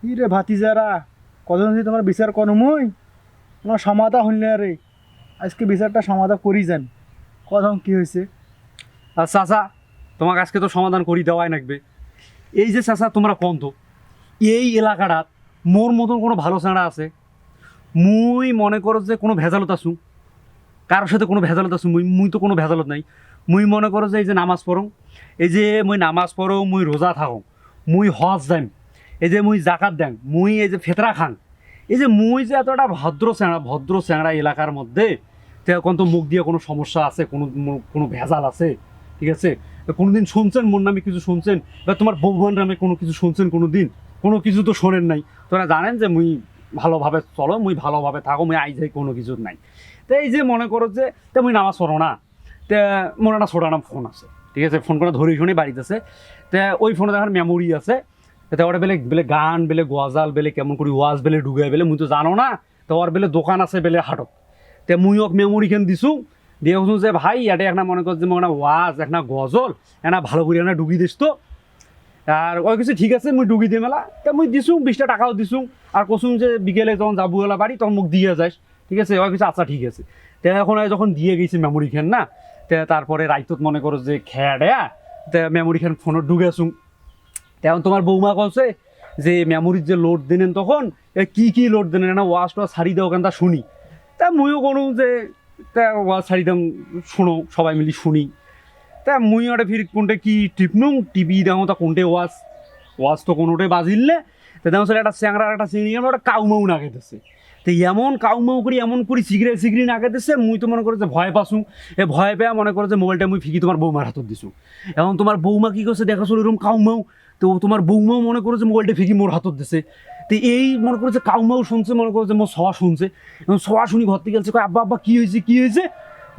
কি রে ভাতিজারা যদি তোমার বিচার করো মুই? তোমার সমাধা হইলে রে। আজকে বিচারটা সমাধা করি যান। কখন কি হয়েছে? আর চাচা, তোমাকে আজকে তো সমাধান করি দেওয়াই লাগবে। এই যে চাচা, তোমরা কোন তো এই এলাকাটাত মোর মতন কোনো ভালো চাঁড়া আছে? মুই মনে করো যে কোনো ভেজালত আছু। কারোর সাথে কোনো ভেজালত আছু? মুই মুই তো কোনো ভেজালত নাই। মুই মনে করো যে এই যে নামাজ পড়ো, এই যে মুই নামাজ পড়ো, মুই রোজা থাকো, মুই হজ যাইম এই যে মুই জাকাত দেন, মুই এই যে ফেতরা খান, এই যে মুই যে এতটা ভদ্র চেঁড়া ভদ্র চেঁড়া এলাকার মধ্যে এখন তো মুখ দিয়ে কোনো সমস্যা আছে, কোনো কোনো ভেজাল আছে, ঠিক আছে? কোনোদিন শুনছেন মোর নামে কিছু শুনছেন? বা তোমার বৌবান নামে কোনো কিছু শুনছেন কোনো দিন কোনো কিছু তো শোনেন নাই। তোরা জানেন যে মুই ভালোভাবে চলো, মুই ভালোভাবে থাকো, মুই আই যাই কোনো কিছু নাই। তো এই যে মনে করো যে, তে মুই নামাজ পড়ো না, তে মোর একটা ছোটা নাম ফোন আছে, ঠিক আছে? ফোন করে ধরে শুনে বাড়িতে আছে। তে ওই ফোনে দেখার মেমোরি আছে। তে ওটা বেলে বেলে গান, বেলে গজাল, বেলে কেমন করি ওয়াজ বেলে ঢুকে বেলে মুই তো জানো না, তো ওর বেলে দোকান আছে বেলে হাটত। তে মুই ওক মেমোরি খান দিছো, দিয়ে কৈছো যে ভাই, ইয়াতে একটা মনে কর যে মোক একটা ওয়াজ একটা গজল একটা ভালো করে একটা ডুগি দিস তো। আর ওই কিছু ঠিক আছে, মুই ডুগি দিয়ে মেলা। তা মুই দিছো বিশটা টাকাও দিছো। আর কসুম যে বিকেলে যখন যাব এলা বাড়ি, তখন মোক দিয়ে যাস ঠিক আছে? ওই কিছু আচ্ছা ঠিক আছে। তে এখন যখন দিয়ে গেছি মেমোরি খান না, তে তারপরে রাইতত মনে করো যে খেয়া দেয়া, তে মেমোরি খান ফোনত ঢুকেছুং তেমন তোমার বৌমা কলছে যে, মেমোরির যে লোড দিনেন তখন, এ কি কি লোড দিনেন? না ওয়াশ টোয়াশ সারি দাও কেন তা শুনি। তা মুইও কোনো যে, তা ওয়াজ সারি দাম শুনো, সবাই মিলি শুনি। তা মুই ওটা ফির কোনটা কি টিপনুং টিপি দাও তা কোনটে ওয়াজ ওয়াজ তো কোনোটাই বাজিললে, তা তেমন একটা চ্যাংরা একটা চিংড়ি ওটা কাউমাউ না খেতেছে তো এমন কাউমাউ করি, এমন করি সিগারেট সিগারি না খেতেছে মুই তো মনে করে যে ভয় পাসু। এ ভয় পেয়ে মনে করে যে মোবাইলটা মুই ফিকি তোমার বৌমার হাতত দিছু এখন তোমার বৌমা কি করছে দেখাছো এরকম কাউমাউ তো তোমার বৌমাও মনে করো যে মোবাইলটা ফিকি মোর হাতত দিছে। তো এই মনে করো যে কাউমাউ শুনছে মনে করো যে মোর সওয়া শুনছে। এবং সওয়া শুনি ঘর থেকে কয়, আব্বা আব্বা কি হয়েছে কি হয়েছে?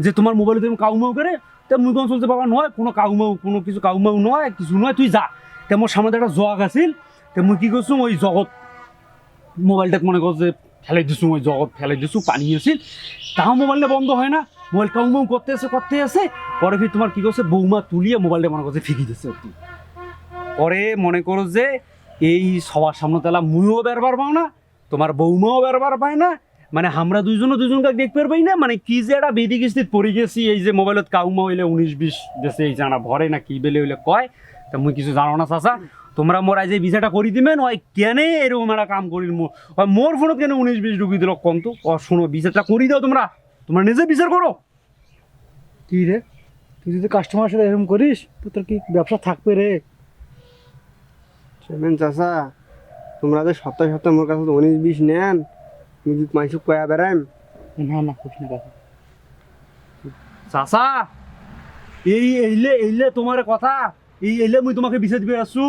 যে তোমার মোবাইলে তুমি কাউমাউ করে তা মুই কোন চলছে বাবা নয় কোনো কাউমাউ কোনো কিছু কাউমাউ নয় কিছু নয় তুই যা। তা মোর সামনে একটা জগ আছিল তা মুই কি করছ ওই জগৎ মোবাইলটাকে মনে করো যে ফেলাই দিছু ওই জগৎ ফেলাই দিছু পানি আছিল। তাও মোবাইলটা বন্ধ হয় না মোবাইল কাউমাউ করতে আছে করতে আছে পরে ফির তোমার কি করছে বৌমা তুলিয়ে মোবাইলটা মনে করছে ফিকি দিচ্ছে আর কি। পরে মনে করো যে এই সবার সামনে তালা মুইও বেরবার পাও না, তোমার বৌমাও বেরবার পায় না মানে আমরা দুইজনও দুজনকে দেখতে পারবাই না মানে কি যে একটা বেদিক স্থিত পড়ে গেছি, এই যে মোবাইলত কাউমা হইলে উনিশ বিশ দেশে এই জানা ভরে না, কি বেলে হইলে কয়, তা মুই কিছু জানো না চাচা। তোমরা মোর আজ এই ভিসাটা করি দিবেন, ওই কেনে এরকম একটা কাম করিল মো মোর ফোনত কেন উনিশ বিশ ঢুকি দিল কম তো, ও শোনো বিচারটা করি দাও তোমরা তোমরা নিজে বিচার করো। কি রে? তুই যদি কাস্টমার সাথে এরকম করিস, তো তোর কি ব্যবসা থাকবে রে? চেয়ারম্যান চাচা তোমরা যে সপ্তাহে সপ্তাহে মোর কাছে উনিশ বিশ নেন তুমি কি মাইসু কয়া বেড়াইম না না করিস না কথা চাচা এই এইলে এইলে তোমার কথা এই এইলে মুই তোমাকে বিচার দিবে আসু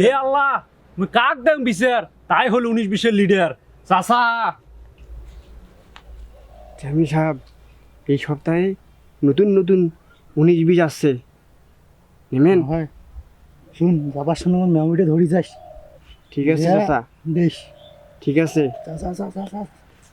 হে আল্লাহ মুই কাক দেম বিচার তাই হল উনিশ বিশের লিডার চাচা। চেয়ারম্যান সাহেব এই সপ্তাহে নতুন নতুন উনিশ বিশ আসছে। নেমেন? হয়। শুন বাবার সঙ্গে আমার মেমোরিটা ধরি যাস। ঠিক আছে। চাচা। বেশ। ঠিক আছে।